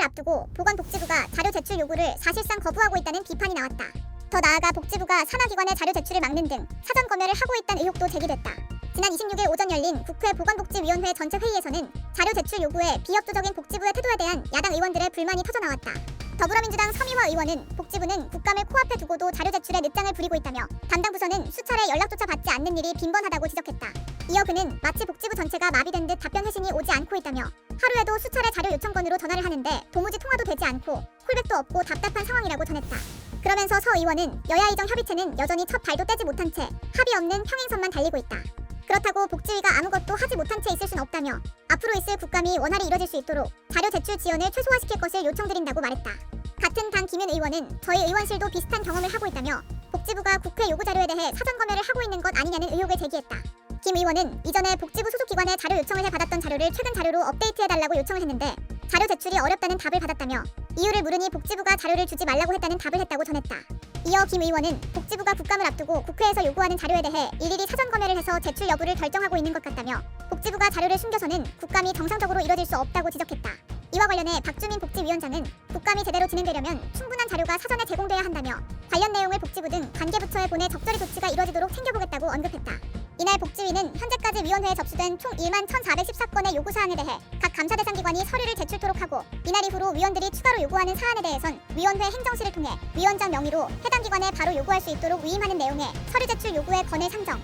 국회를 앞두고 보건복지부가 자료 제출 요구를 사실상 거부하고 있다는 비판이 나왔다. 더 나아가 복지부가 산하기관의 자료 제출을 막는 등 사전 검열을 하고 있다는 의혹도 제기됐다. 지난 26일 오전 열린 국회 보건복지위원회 전체 회의에서는 자료 제출 요구에 비협조적인 복지부의 태도에 대한 야당 의원들의 불만이 터져나왔다. 더불어민주당 서미화 의원은 복지부는 국감을 코앞에 두고도 자료 제출에 늦장을 부리고 있다며 담당 부서는 수차례 연락조차 받지 않는 일이 빈번하다고 지적했다. 이어 그는 마치 복지부 전체가 마비된 듯 답변 회신이 오지 않고 있다며 하루에도 수차례 자료 요청건으로 전화를 하는데 도무지 통화도 되지 않고 콜백도 없고 답답한 상황이라고 전했다. 그러면서 서 의원은 여야 이정 협의체는 여전히 첫 발도 떼지 못한 채 합의 없는 평행선만 달리고 있다. 그렇다고 복지위가 아무것도 하지 못한 채 있을 순 없다며 앞으로 있을 국감이 원활히 이뤄질 수 있도록 자료 제출 지연을 최소화시킬 것을 요청드린다고 말했다. 같은 당 김윤 의원은 저희 의원실도 비슷한 경험을 하고 있다며 복지부가 국회 요구 자료에 대해 사전 검열을 하고 있는 것 아니냐는 의혹을 제기했다. 김 의원은 이전에 복지부 소속 기관에 자료 요청을 해 받았던 자료를 최근 자료로 업데이트해달라고 요청을 했는데 자료 제출이 어렵다는 답을 받았다며 이유를 물으니 복지부가 자료를 주지 말라고 했다는 답을 했다고 전했다. 이어 김 의원은 복지부가 국감을 앞두고 국회에서 요구하는 자료에 대해 일일이 사전 검열을 해서 제출 여부를 결정하고 있는 것 같다며 복지부가 자료를 숨겨서는 국감이 정상적으로 이뤄질 수 없다고 지적했다. 이와 관련해 박주민 복지위원장은 국감이 제대로 진행되려면 충분한 자료가 사전에 제공돼야 한다며 관련 내용을 복지부 등 관계부처에 보내 적절히 조치가 이뤄지도록 챙겨보겠다고 언급했다. 이날 복지위는 현재까지 위원회에 접수된 총 1만 1,414건의 요구 사항에 대해 각 감사 대상 기관이 서류를 제출토록 하고 이날 이후로 위원들이 추가로 요구하는 사안에 대해선 위원회 행정실을 통해 위원장 명의로 해당 기관에 바로 요구할 수 있도록 위임하는 내용의 서류 제출 요구의 건을 상정,